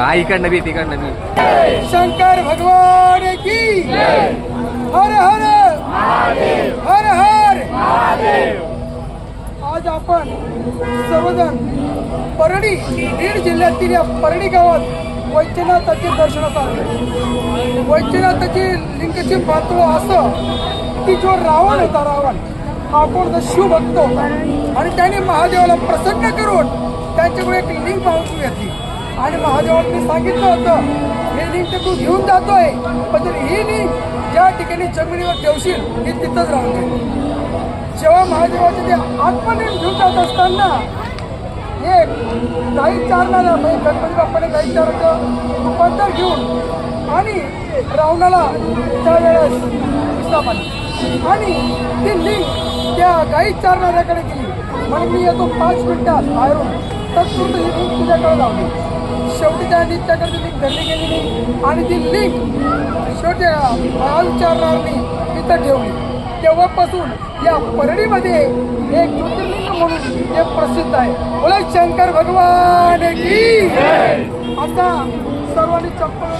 हा इकडनं बी तिकडनं बी. शंकर भगवान की हर हर हर हर. आज आपण सर्वजण परळी बीड जिल्ह्यातील या परळी गावात वैद्यनाथाचे दर्शनास आले. वैद्यनाथाची लिंगाचे महत्त्व असं की जो रावण होता रावण हा कोणता शिवभक्त. होता आणि त्याने महादेवाला प्रसन्न करून त्यांच्याकडे एक लिंग मागून घेतली. आणि महादेवांनी सांगितलं होतं हे लिंग तर तू घेऊन जातोय पण तरी ही लिंग ज्या ठिकाणी जमिनीवर ठेवशील ही तिथंच राहून जाईल. जेव्हा महादेवाचे ते आत्मलिंग घेऊन जात असताना एक गाई चारणारा म्हणजे गणपती बाप्पाने गाई चाराचं रूपांतर घेऊन आणि रावणाला त्यावेळेस विश्राम आला आणि ती लिंक त्या गाई चारणाऱ्याकडे गेली. म्हणून मी येतो पाच मिनिटात बाहेरून. तत्पुरतं ही लिंक तुझ्याकडे लावली. शेवटी त्या नित्याकडे लिंक धरली गेली आणि ती लिंक शेवटी गाई तिथं ठेवली. तेव्हापासून या परळीमध्ये हे ज्योतिर्लिंग म्हणून हे प्रसिद्ध आहे. बोला शंकर भगवान की आता सर्वांनी चप्पल